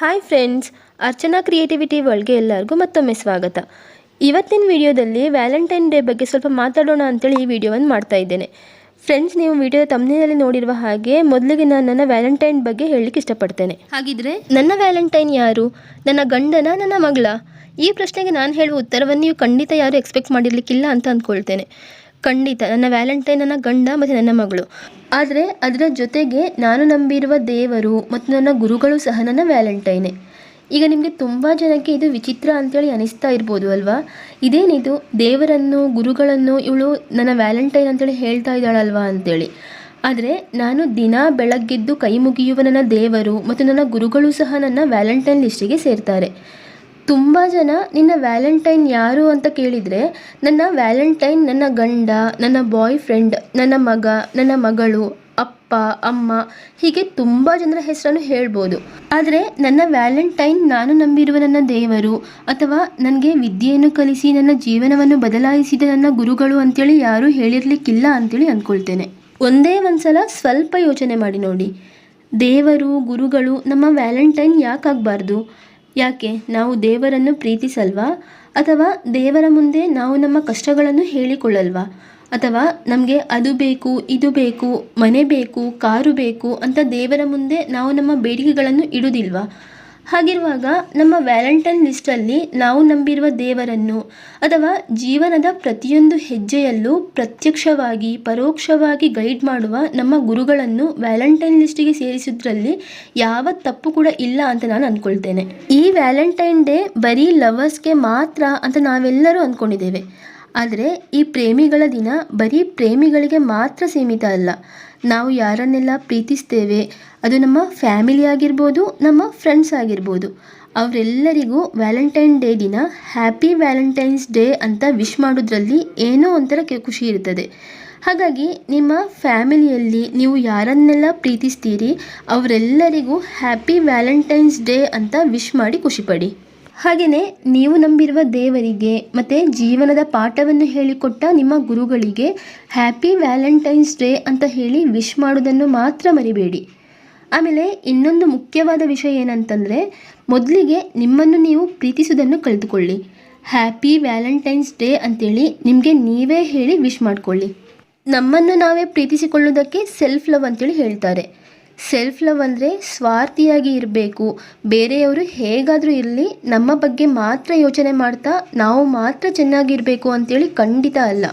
Hi friends Archana creativity ವರ್ಲ್ಡ್ಗೆ ಎಲ್ಲರಿಗೂ ಮತ್ತೊಮ್ಮೆ ಸ್ವಾಗತ. ಇವತ್ತಿನ ವಿಡಿಯೋದಲ್ಲಿ ವ್ಯಾಲೆಂಟೈನ್ ಡೇ ಬಗ್ಗೆ ಸ್ವಲ್ಪ ಮಾತಾಡೋಣ ಅಂತೇಳಿ ಈ ವಿಡಿಯೋವನ್ನು ಮಾಡ್ತಾ ಇದ್ದೇನೆ. ಫ್ರೆಂಡ್ಸ್ ನೀವು ವಿಡಿಯೋ ತಮ್ಮನೇಲಿ ನೋಡಿರುವ ಹಾಗೆ ಮೊದಲಿಗೆ ನಾನು ನನ್ನ ವ್ಯಾಲೆಂಟೈನ್ ಬಗ್ಗೆ ಹೇಳಲಿಕ್ಕೆ ಇಷ್ಟಪಡ್ತೇನೆ. ಹಾಗಿದ್ರೆ? ನನ್ನ ವ್ಯಾಲೆಂಟೈನ್ ಯಾರು? ನನ್ನ ಗಂಡನ ನನ್ನ ಮಗಳ? ಈ ಪ್ರಶ್ನೆಗೆ ನಾನು ಹೇಳುವ ಉತ್ತರವನ್ನು ನೀವು ಖಂಡಿತ ಯಾರು ಎಕ್ಸ್ಪೆಕ್ಟ್ ಮಾಡಿರಲಿಕ್ಕಿಲ್ಲ ಅಂತ ಅಂದ್ಕೊಳ್ತೇನೆ. ಖಂಡಿತ. ನನ್ನ ವ್ಯಾಲೆಂಟೈನ್ ನನ್ನ ಗಂಡ ಮತ್ತು ನನ್ನ ಮಗಳು. ಆದರೆ ಅದರ ಜೊತೆಗೆ ನಾನು ನಂಬಿರುವ ದೇವರು ಮತ್ತು ನನ್ನ ಗುರುಗಳು ಸಹ ನನ್ನ ವ್ಯಾಲೆಂಟೈನೇ. ಈಗ ನಿಮಗೆ ತುಂಬ ಜನಕ್ಕೆ ಇದು ವಿಚಿತ್ರ ಅಂತೇಳಿ ಅನಿಸ್ತಾ ಇರ್ಬೋದು ಅಲ್ವಾ? ಇದೇನಿದು? ದೇವರನ್ನು, ಗುರುಗಳನ್ನು ಇವಳು ನನ್ನ ವ್ಯಾಲೆಂಟೈನ್ ಅಂತೇಳಿ ಹೇಳ್ತಾ ಇದ್ದಾಳಲ್ವಾ ಅಂತೇಳಿ. ಆದರೆ ನಾನು ದಿನ ಬೆಳಗ್ಗೆದ್ದು ಕೈ ಮುಗಿಯುವ ನನ್ನ ದೇವರು ಮತ್ತು ನನ್ನ ಗುರುಗಳು ಸಹ ನನ್ನ ವ್ಯಾಲೆಂಟೈನ್ ಲಿಸ್ಟಿಗೆ ಸೇರ್ತಾರೆ. ತುಂಬ ಜನ ನಿನ್ನ ವ್ಯಾಲೆಂಟೈನ್ ಯಾರು ಅಂತ ಕೇಳಿದರೆ ನನ್ನ ವ್ಯಾಲೆಂಟೈನ್ ನನ್ನ ಗಂಡ, ನನ್ನ ಬಾಯ್ ಫ್ರೆಂಡ್ ನನ್ನ ಮಗ, ನನ್ನ ಮಗಳು, ಅಪ್ಪ, ಅಮ್ಮ ಹೀಗೆ ತುಂಬ ಜನರ ಹೆಸರನ್ನು ಹೇಳ್ಬೋದು. ಆದರೆ ನನ್ನ ವ್ಯಾಲೆಂಟೈನ್ ನಾನು ನಂಬಿರುವ ನನ್ನ ದೇವರು ಅಥವಾ ನನಗೆ ವಿದ್ಯೆಯನ್ನು ಕಲಿಸಿ ನನ್ನ ಜೀವನವನ್ನು ಬದಲಾಯಿಸಿದ ನನ್ನ ಗುರುಗಳು ಅಂತೇಳಿ ಯಾರೂ ಹೇಳಿರಲಿಕ್ಕಿಲ್ಲ ಅಂತೇಳಿ ಅಂದ್ಕೊಳ್ತೇನೆ ಒಂದೇ ಒಂದ್ಸಲ ಸ್ವಲ್ಪ ಯೋಚನೆ ಮಾಡಿ ನೋಡಿ. ದೇವರು, ಗುರುಗಳು ನಮ್ಮ ವ್ಯಾಲೆಂಟೈನ್ ಯಾಕಾಗಬಾರ್ದು? ಯಾಕೆ? ನಾವು ದೇವರನ್ನು ಪ್ರೀತಿಸಲ್ವಾ? ಅಥವಾ ದೇವರ ಮುಂದೆ ನಾವು ನಮ್ಮ ಕಷ್ಟಗಳನ್ನು ಹೇಳಿಕೊಳ್ಳಲ್ವಾ? ಅಥವಾ ನಮಗೆ ಅದು ಬೇಕು, ಇದು ಬೇಕು, ಮನೆ ಬೇಕು, ಕಾರು ಬೇಕು ಅಂತ ದೇವರ ಮುಂದೆ ನಾವು ನಮ್ಮ ಬೇಡಿಕೆಗಳನ್ನು ಇಡುವುದಿಲ್ವಾ? ಹಾಗಿರುವಾಗ ನಮ್ಮ ವ್ಯಾಲೆಂಟೈನ್ ಲಿಸ್ಟಲ್ಲಿ ನಾವು ನಂಬಿರುವ ದೇವರನ್ನು ಅಥವಾ ಜೀವನದ ಪ್ರತಿಯೊಂದು ಹೆಜ್ಜೆಯಲ್ಲೂ ಪ್ರತ್ಯಕ್ಷವಾಗಿ, ಪರೋಕ್ಷವಾಗಿ ಗೈಡ್ ಮಾಡುವ ನಮ್ಮ ಗುರುಗಳನ್ನು ವ್ಯಾಲೆಂಟೈನ್ ಲಿಸ್ಟಿಗೆ ಸೇರಿಸಿದ್ರಲ್ಲಿ ಯಾವ ತಪ್ಪು ಕೂಡ ಇಲ್ಲ ಅಂತ ನಾನು ಅಂದ್ಕೊಳ್ತೇನೆ ಈ ವ್ಯಾಲೆಂಟೈನ್ ಡೇ ಬರೀ ಲವರ್ಸ್ಗೆ ಮಾತ್ರ ಅಂತ ನಾವೆಲ್ಲರೂ ಅಂದ್ಕೊಂಡಿದ್ದೇವೆ ಆದರೆ ಈ ಪ್ರೇಮಿಗಳ ದಿನ ಬರೀ ಪ್ರೇಮಿಗಳಿಗೆ ಮಾತ್ರ ಸೀಮಿತ ಅಲ್ಲ. ನಾವು ಯಾರನ್ನೆಲ್ಲ ಪ್ರೀತಿಸ್ತೇವೆ, ಅದು ನಮ್ಮ ಫ್ಯಾಮಿಲಿ ಆಗಿರ್ಬೋದು, ನಮ್ಮ ಫ್ರೆಂಡ್ಸ್ ಆಗಿರ್ಬೋದು. ಅವರೆಲ್ಲರಿಗೂ ವ್ಯಾಲೆಂಟೈನ್ ಡೇ ದಿನ, ಹ್ಯಾಪಿ ವ್ಯಾಲೆಂಟೈನ್ಸ್ ಡೇ ಅಂತ ವಿಶ್ ಮಾಡೋದ್ರಲ್ಲಿ ಏನೋ ಒಂಥರ ಖುಷಿ ಇರ್ತದೆ. ಹಾಗಾಗಿ ನಿಮ್ಮ ಫ್ಯಾಮಿಲಿಯಲ್ಲಿ ನೀವು ಯಾರನ್ನೆಲ್ಲ ಪ್ರೀತಿಸ್ತೀರಿ, ಅವರೆಲ್ಲರಿಗೂ ಹ್ಯಾಪಿ ವ್ಯಾಲೆಂಟೈನ್ಸ್ ಡೇ ಅಂತ ವಿಶ್ ಮಾಡಿ ಖುಷಿಪಡಿ. ಹಾಗೆಯೇ ನೀವು ನಂಬಿರುವ ದೇವರಿಗೆ ಮತ್ತು ಜೀವನದ ಪಾಠವನ್ನು ಹೇಳಿಕೊಟ್ಟ ನಿಮ್ಮ ಗುರುಗಳಿಗೆ ಹ್ಯಾಪಿ ವ್ಯಾಲೆಂಟೈನ್ಸ್ ಡೇ ಅಂತ ಹೇಳಿ ವಿಶ್ ಮಾಡೋದನ್ನು ಮಾತ್ರ ಮರಿಬೇಡಿ. ಆಮೇಲೆ ಇನ್ನೊಂದು ಮುಖ್ಯವಾದ ವಿಷಯ ಏನಂತಂದರೆ ಮೊದಲಿಗೆ ನಿಮ್ಮನ್ನು ನೀವು ಪ್ರೀತಿಸೋದನ್ನು ಕಲಿತುಕೊಳ್ಳಿ ಹ್ಯಾಪಿ ವ್ಯಾಲೆಂಟೈನ್ಸ್ ಡೇ ಅಂತೇಳಿ ನಿಮಗೆ ನೀವೇ ಹೇಳಿ ವಿಶ್ ಮಾಡಿಕೊಳ್ಳಿ. ನಮ್ಮನ್ನು ನಾವೇ ಪ್ರೀತಿಸಿಕೊಳ್ಳೋದಕ್ಕೆ ಸೆಲ್ಫ್ ಲವ್ ಅಂತೇಳಿ ಹೇಳ್ತಾರೆ. ಸೆಲ್ಫ್ ಲವ್ ಅಂದರೆ ಸ್ವಾರ್ಥಿಯಾಗಿ ಇರಬೇಕು. ಬೇರೆಯವರು ಹೇಗಾದರೂ ಇರಲಿ, ನಮ್ಮ ಬಗ್ಗೆ ಮಾತ್ರ ಯೋಚನೆ ಮಾಡ್ತಾ ನಾವು ಮಾತ್ರ ಚೆನ್ನಾಗಿರಬೇಕು ಅಂತೇಳಿ ಖಂಡಿತ ಅಲ್ಲ.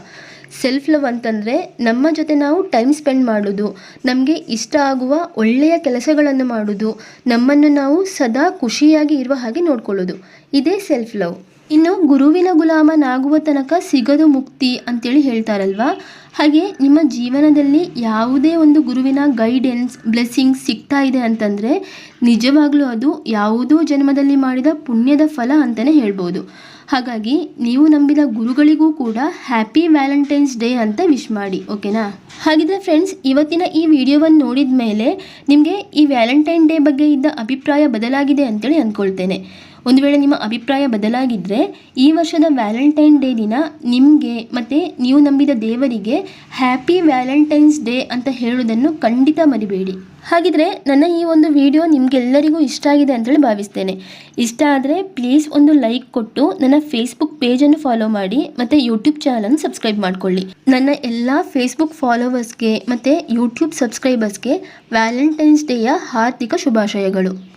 ಸೆಲ್ಫ್ ಲವ್ ಅಂತಂದರೆ ನಮ್ಮ ಜೊತೆ ನಾವು ಟೈಮ್ ಸ್ಪೆಂಡ್ ಮಾಡೋದು, ನಮಗೆ ಇಷ್ಟ ಆಗುವ ಒಳ್ಳೆಯ ಕೆಲಸಗಳನ್ನು ಮಾಡೋದು, ನಮ್ಮನ್ನು ನಾವು ಸದಾ ಖುಷಿಯಾಗಿ ಇರುವ ಹಾಗೆ ನೋಡ್ಕೊಳ್ಳೋದು. ಇದೇ ಸೆಲ್ಫ್ ಲವ್ ಇನ್ನು ಗುರುವಿನ ಗುಲಾಮನಾಗುವ ತನಕ ಸಿಗದು ಮುಕ್ತಿ ಅಂತೇಳಿ ಹೇಳ್ತಾರಲ್ವಾ? ಹಾಗೆ ನಿಮ್ಮ ಜೀವನದಲ್ಲಿ ಯಾವುದೇ ಒಂದು ಗುರುವಿನ ಗೈಡೆನ್ಸ್ ಬ್ಲೆಸ್ಸಿಂಗ್ಸ್ ಸಿಗ್ತಾ ಇದೆ ಅಂತಂದರೆ ನಿಜವಾಗ್ಲೂ ಅದು ಯಾವುದೋ ಜನ್ಮದಲ್ಲಿ ಮಾಡಿದ ಪುಣ್ಯದ ಫಲ ಅಂತಲೇ ಹೇಳ್ಬೋದು. ಹಾಗಾಗಿ ನೀವು ನಂಬಿದ ಗುರುಗಳಿಗೂ ಕೂಡ ಹ್ಯಾಪಿ ವ್ಯಾಲೆಂಟೈನ್ಸ್ ಡೇ ಅಂತ ವಿಶ್ ಮಾಡಿ ಓಕೆನಾ ಹಾಗಿದ್ರೆ ಫ್ರೆಂಡ್ಸ್ ಇವತ್ತಿನ ಈ ವಿಡಿಯೋವನ್ನು ನೋಡಿದ ಮೇಲೆ ನಿಮಗೆ ಈ ವ್ಯಾಲೆಂಟೈನ್ ಡೇ ಬಗ್ಗೆ ಇದ್ದ ಅಭಿಪ್ರಾಯ ಬದಲಾಗಿದೆ ಅಂತೇಳಿ ಅಂದ್ಕೊಳ್ತೇನೆ ಒಂದು ವೇಳೆ ನಿಮ್ಮ ಅಭಿಪ್ರಾಯ ಬದಲಾಗಿದ್ದರೆ ಈ ವರ್ಷದ ವ್ಯಾಲೆಂಟೈನ್ ಡೇ ದಿನ ನಿಮಗೆ ಮತ್ತು ನೀವು ನಂಬಿದ ದೇವರಿಗೆ ಹ್ಯಾಪಿ ವ್ಯಾಲೆಂಟೈನ್ಸ್ ಡೇ ಅಂತ ಹೇಳೋದನ್ನು ಖಂಡಿತ ಮರಿಬೇಡಿ. ಹಾಗಿದ್ರೆ ನನ್ನ ಈ ಒಂದು ವಿಡಿಯೋ ನಿಮಗೆಲ್ಲರಿಗೂ ಇಷ್ಟ ಆಗಿದೆ ಅಂತೇಳಿ ಭಾವಿಸ್ತೇನೆ. ಇಷ್ಟ ಆದರೆ ಪ್ಲೀಸ್ ಒಂದು ಲೈಕ್ ಕೊಟ್ಟು ನನ್ನ ಫೇಸ್ಬುಕ್ ಪೇಜನ್ನು ಫಾಲೋ ಮಾಡಿ, ಮತ್ತು ಯೂಟ್ಯೂಬ್ ಚಾನಲನ್ನು ಸಬ್ಸ್ಕ್ರೈಬ್ ಮಾಡಿಕೊಳ್ಳಿ. ನನ್ನ ಎಲ್ಲ ಫೇಸ್ಬುಕ್ ಫಾಲೋವರ್ಸ್ಗೆ ಮತ್ತು ಯೂಟ್ಯೂಬ್ ಸಬ್ಸ್ಕ್ರೈಬರ್ಸ್ಗೆ ವ್ಯಾಲೆಂಟೈನ್ಸ್ ಡೇಯ ಹಾರ್ದಿಕ ಶುಭಾಶಯಗಳು.